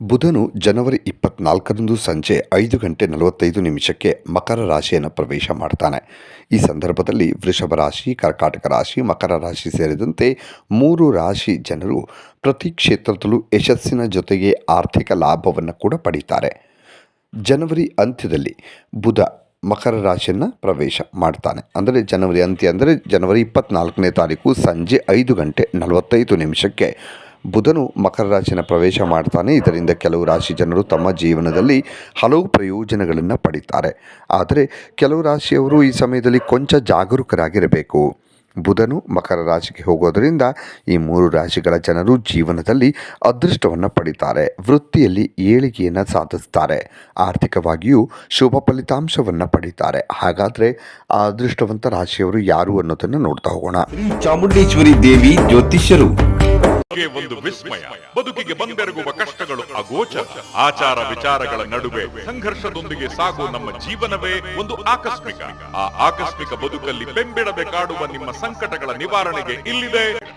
ಬುಧನು ಜನವರಿ ಇಪ್ಪತ್ನಾಲ್ಕರಂದು ಸಂಜೆ ಐದು ಗಂಟೆ ನಲವತ್ತೈದು ನಿಮಿಷಕ್ಕೆ ಮಕರ ರಾಶಿಯನ್ನು ಪ್ರವೇಶ ಮಾಡ್ತಾನೆ. ಈ ಸಂದರ್ಭದಲ್ಲಿ ವೃಷಭ ರಾಶಿ, ಕರ್ಕಾಟಕ ರಾಶಿ, ಮಕರ ರಾಶಿ ಸೇರಿದಂತೆ ಮೂರು ರಾಶಿ ಜನರು ಪ್ರತಿ ಕ್ಷೇತ್ರದಲ್ಲೂ ಯಶಸ್ಸಿನ ಜೊತೆಗೆ ಆರ್ಥಿಕ ಲಾಭವನ್ನು ಕೂಡ ಪಡೀತಾರೆ. ಜನವರಿ ಅಂತ್ಯದಲ್ಲಿ ಬುಧ ಮಕರ ರಾಶಿಯನ್ನು ಪ್ರವೇಶ ಮಾಡ್ತಾನೆ. ಅಂದರೆ ಜನವರಿ ಅಂತ್ಯ ಅಂದರೆ ಜನವರಿ ಇಪ್ಪತ್ನಾಲ್ಕನೇ ತಾರೀಕು ಸಂಜೆ ಐದು ಗಂಟೆ ನಲವತ್ತೈದು ನಿಮಿಷಕ್ಕೆ ಬುಧನು ಮಕರ ರಾಶಿಯನ್ನು ಪ್ರವೇಶ ಮಾಡ್ತಾನೆ. ಇದರಿಂದ ಕೆಲವು ರಾಶಿ ಜನರು ತಮ್ಮ ಜೀವನದಲ್ಲಿ ಹಲವು ಪ್ರಯೋಜನಗಳನ್ನು ಪಡೀತಾರೆ. ಆದರೆ ಕೆಲವು ರಾಶಿಯವರು ಈ ಸಮಯದಲ್ಲಿ ಕೊಂಚ ಜಾಗರೂಕರಾಗಿರಬೇಕು. ಬುಧನು ಮಕರ ರಾಶಿಗೆ ಹೋಗೋದರಿಂದ ಈ ಮೂರು ರಾಶಿಗಳ ಜನರು ಜೀವನದಲ್ಲಿ ಅದೃಷ್ಟವನ್ನು ಪಡಿತಾರೆ. ವೃತ್ತಿಯಲ್ಲಿ ಏಳಿಗೆಯನ್ನು ಸಾಧಿಸ್ತಾರೆ. ಆರ್ಥಿಕವಾಗಿಯೂ ಶುಭ ಫಲಿತಾಂಶವನ್ನು ಪಡಿತಾರೆ. ಹಾಗಾದರೆ ಆ ಅದೃಷ್ಟವಂತ ರಾಶಿಯವರು ಯಾರು ಅನ್ನೋದನ್ನು ನೋಡ್ತಾ ಹೋಗೋಣ. ಚಾಮುಂಡೇಶ್ವರಿ ದೇವಿ ಜ್ಯೋತಿಷ್ಯರು. ಬದುಕಿಗೆ ಒಂದು ವಿಸ್ಮಯ. ಬದುಕಿಗೆ ಬಂದೆರಗುವ ಕಷ್ಟಗಳು ಅಗೋಚರ. ಆಚಾರ ವಿಚಾರಗಳ ನಡುವೆ ಸಂಘರ್ಷದೊಂದಿಗೆ ಸಾಗುವ ನಮ್ಮ ಜೀವನವೇ ಒಂದು ಆಕಸ್ಮಿಕ. ಆ ಆಕಸ್ಮಿಕ ಬದುಕಲ್ಲಿ ಬೆಂಬಿಡಬೇಕಾಡುವ ನಿಮ್ಮ ಸಂಕಟಗಳ ನಿವಾರಣೆಗೆ ಇಲ್ಲಿದೆ.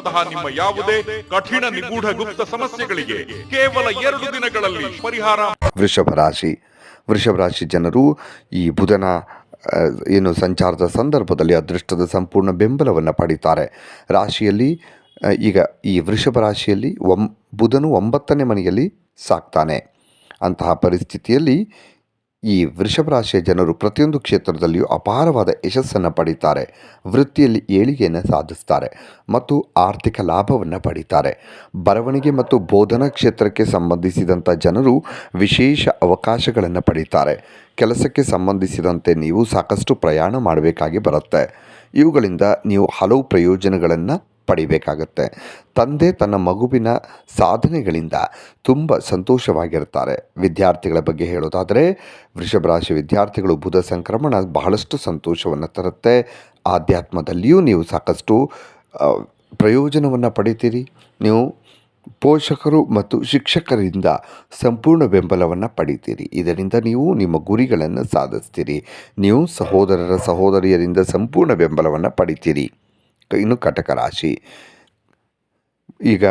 ವಶೀಕರಣದಂತಹ ನಿಮ್ಮ ಯಾವುದೇ ಕಠಿಣ ನಿಗೂಢ ಗುಪ್ತ ಸಮಸ್ಯೆಗಳಿಗೆ ಕೇವಲ ಎರಡು ದಿನಗಳಲ್ಲಿ ಪರಿಹಾರ. ವೃಷಭ ರಾಶಿ. ವೃಷಭ ರಾಶಿ ಜನರು ಈ ಬುಧನ ಏನು ಸಂಚಾರದ ಸಂದರ್ಭದಲ್ಲಿ ಅದೃಷ್ಟದ ಸಂಪೂರ್ಣ ಬೆಂಬಲವನ್ನು ಪಡೀತಾರೆ. ರಾಶಿಯಲ್ಲಿ ಈಗ ಈ ವೃಷಭ ರಾಶಿಯಲ್ಲಿ ಒಂ, ಬುಧನು ಒಂಬತ್ತನೇ ಮನೆಯಲ್ಲಿ ಸಾಕ್ತಾನೆ. ಅಂತಹ ಪರಿಸ್ಥಿತಿಯಲ್ಲಿ ಈ ವೃಷಭ ರಾಶಿಯ ಜನರು ಪ್ರತಿಯೊಂದು ಕ್ಷೇತ್ರದಲ್ಲಿಯೂ ಅಪಾರವಾದ ಯಶಸ್ಸನ್ನು ಪಡೀತಾರೆ. ವೃತ್ತಿಯಲ್ಲಿ ಏಳಿಗೆಯನ್ನು ಸಾಧಿಸ್ತಾರೆ ಮತ್ತು ಆರ್ಥಿಕ ಲಾಭವನ್ನು ಪಡೀತಾರೆ. ಬರವಣಿಗೆ ಮತ್ತು ಬೋಧನಾ ಕ್ಷೇತ್ರಕ್ಕೆ ಸಂಬಂಧಿಸಿದಂಥ ಜನರು ವಿಶೇಷ ಅವಕಾಶಗಳನ್ನು ಪಡೀತಾರೆ. ಕೆಲಸಕ್ಕೆ ಸಂಬಂಧಿಸಿದಂತೆ ನೀವು ಸಾಕಷ್ಟು ಪ್ರಯಾಣ ಮಾಡಬೇಕಾಗಿ ಬರುತ್ತೆ. ಇವುಗಳಿಂದ ನೀವು ಹಲವು ಪ್ರಯೋಜನಗಳನ್ನು ಪಡಿಬೇಕಾಗತ್ತೆ. ತಂದೆ ತನ್ನ ಮಗುವಿನ ಸಾಧನೆಗಳಿಂದ ತುಂಬ ಸಂತೋಷವಾಗಿರ್ತಾರೆ. ವಿದ್ಯಾರ್ಥಿಗಳ ಬಗ್ಗೆ ಹೇಳೋದಾದರೆ, ವೃಷಭ ರಾಶಿ ವಿದ್ಯಾರ್ಥಿಗಳು ಬುಧ ಸಂಕ್ರಮಣ ಬಹಳಷ್ಟು ಸಂತೋಷವನ್ನು ತರುತ್ತೆ. ಆಧ್ಯಾತ್ಮದಲ್ಲಿಯೂ ನೀವು ಸಾಕಷ್ಟು ಪ್ರಯೋಜನವನ್ನು ಪಡಿತೀರಿ. ನೀವು ಪೋಷಕರು ಮತ್ತು ಶಿಕ್ಷಕರಿಂದ ಸಂಪೂರ್ಣ ಬೆಂಬಲವನ್ನು ಪಡಿತೀರಿ. ಇದರಿಂದ ನೀವು ನಿಮ್ಮ ಗುರಿಗಳನ್ನು ಸಾಧಿಸ್ತೀರಿ. ನೀವು ಸಹೋದರರ ಸಹೋದರಿಯರಿಂದ ಸಂಪೂರ್ಣ ಬೆಂಬಲವನ್ನು ಪಡಿತೀರಿ. ಇನ್ನು ಕಟಕ ರಾಶಿ. ಈಗ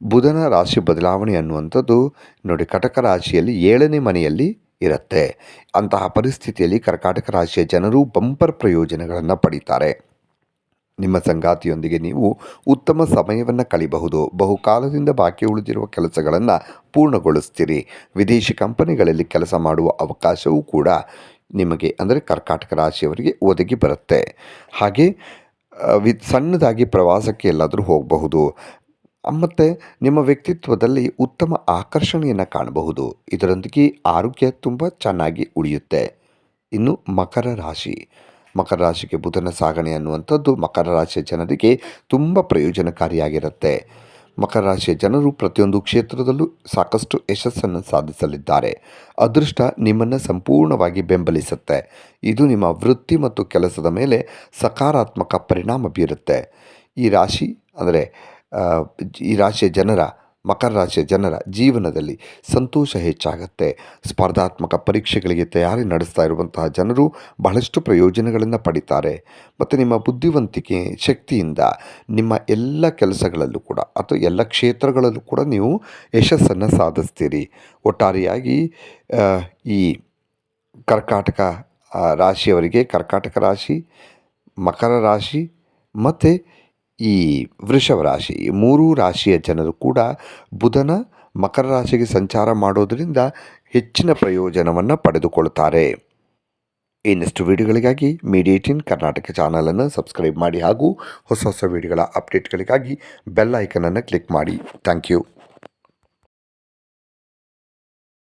ಬುಧನ ರಾಶಿ ಬದಲಾವಣೆ ಅನ್ನುವಂಥದ್ದು ನೋಡಿ, ಕಟಕ ರಾಶಿಯಲ್ಲಿ ಏಳನೇ ಮನೆಯಲ್ಲಿ ಇರುತ್ತೆ. ಅಂತಹ ಪರಿಸ್ಥಿತಿಯಲ್ಲಿ ಕರ್ಕಾಟಕ ರಾಶಿಯ ಜನರು ಬಂಪರ್ ಪ್ರಯೋಜನಗಳನ್ನು ಪಡೀತಾರೆ. ನಿಮ್ಮ ಸಂಗಾತಿಯೊಂದಿಗೆ ನೀವು ಉತ್ತಮ ಸಮಯವನ್ನು ಕಳಿಬಹುದು. ಬಹುಕಾಲದಿಂದ ಬಾಕಿ ಉಳಿದಿರುವ ಕೆಲಸಗಳನ್ನು ಪೂರ್ಣಗೊಳಿಸ್ತೀರಿ. ವಿದೇಶಿ ಕಂಪನಿಗಳಲ್ಲಿ ಕೆಲಸ ಮಾಡುವ ಅವಕಾಶವೂ ಕೂಡ ನಿಮಗೆ, ಅಂದರೆ ಕರ್ಕಾಟಕ ರಾಶಿಯವರಿಗೆ ಒದಗಿ ಬರುತ್ತೆ. ಹಾಗೆ ವಿ, ಸಣ್ಣದಾಗಿ ಪ್ರವಾಸಕ್ಕೆ ಎಲ್ಲಾದರೂ ಹೋಗಬಹುದು. ಮತ್ತು ನಿಮ್ಮ ವ್ಯಕ್ತಿತ್ವದಲ್ಲಿ ಉತ್ತಮ ಆಕರ್ಷಣೆಯನ್ನು ಕಾಣಬಹುದು. ಇದರೊಂದಿಗೆ ಆರೋಗ್ಯ ತುಂಬ ಚೆನ್ನಾಗಿ ಉಳಿಯುತ್ತೆ. ಇನ್ನು ಮಕರ ರಾಶಿ. ಮಕರ ರಾಶಿಗೆ ಬುಧನ ಸಾಗಣೆ ಅನ್ನುವಂಥದ್ದು ಮಕರ ರಾಶಿಯ ಜನರಿಗೆ ತುಂಬ ಪ್ರಯೋಜನಕಾರಿಯಾಗಿರುತ್ತೆ. ಮಕರ ರಾಶಿಯ ಜನರು ಪ್ರತಿಯೊಂದು ಕ್ಷೇತ್ರದಲ್ಲೂ ಸಾಕಷ್ಟು ಯಶಸ್ಸನ್ನು ಸಾಧಿಸಲಿದ್ದಾರೆ. ಅದೃಷ್ಟ ನಿಮ್ಮನ್ನು ಸಂಪೂರ್ಣವಾಗಿ ಬೆಂಬಲಿಸುತ್ತೆ. ಇದು ನಿಮ್ಮ ವೃತ್ತಿ ಮತ್ತು ಕೆಲಸದ ಮೇಲೆ ಸಕಾರಾತ್ಮಕ ಪರಿಣಾಮ ಬೀರುತ್ತೆ. ಈ ರಾಶಿ, ಅಂದರೆ ಈ ರಾಶಿಯ ಜನರ ಮಕರ ರಾಶಿಯ ಜನರ ಜೀವನದಲ್ಲಿ ಸಂತೋಷ ಹೆಚ್ಚಾಗುತ್ತೆ. ಸ್ಪರ್ಧಾತ್ಮಕ ಪರೀಕ್ಷೆಗಳಿಗೆ ತಯಾರಿ ನಡೆಸ್ತಾ ಇರುವಂತಹ ಜನರು ಬಹಳಷ್ಟು ಪ್ರಯೋಜನಗಳನ್ನು ಪಡಿತಾರೆ. ಮತ್ತು ನಿಮ್ಮ ಬುದ್ಧಿವಂತಿಕೆ ಶಕ್ತಿಯಿಂದ ನಿಮ್ಮ ಎಲ್ಲ ಕೆಲಸಗಳಲ್ಲೂ ಕೂಡ ಅಥವಾ ಎಲ್ಲ ಕ್ಷೇತ್ರಗಳಲ್ಲೂ ಕೂಡ ನೀವು ಯಶಸ್ಸನ್ನು ಸಾಧಿಸ್ತೀರಿ. ಒಟ್ಟಾರೆಯಾಗಿ ಈ ಕರ್ಕಾಟಕ ರಾಶಿಯವರಿಗೆ ಕರ್ಕಾಟಕ ರಾಶಿ, ಮಕರ ರಾಶಿ ಮತ್ತು ಈ ವೃಷಭ ರಾಶಿ ಮೂರೂ ರಾಶಿಯ ಜನರು ಕೂಡ ಬುಧನ ಮಕರ ರಾಶಿಗೆ ಸಂಚಾರ ಮಾಡೋದರಿಂದ ಹೆಚ್ಚಿನ ಪ್ರಯೋಜನವನ್ನು ಪಡೆದುಕೊಳ್ತಾರೆ. ಇನ್ನಷ್ಟು ವಿಡಿಯೋಗಳಿಗಾಗಿ ಮೀಡಿಯೇಟಿನ್ ಕರ್ನಾಟಕ ಚಾನಲನ್ನು ಸಬ್ಸ್ಕ್ರೈಬ್ ಮಾಡಿ ಹಾಗೂ ಹೊಸ ಹೊಸ ವಿಡಿಯೋಗಳ ಅಪ್ಡೇಟ್ಗಳಿಗಾಗಿ ಬೆಲ್ ಐಕನನ್ನು ಕ್ಲಿಕ್ ಮಾಡಿ. Thank you.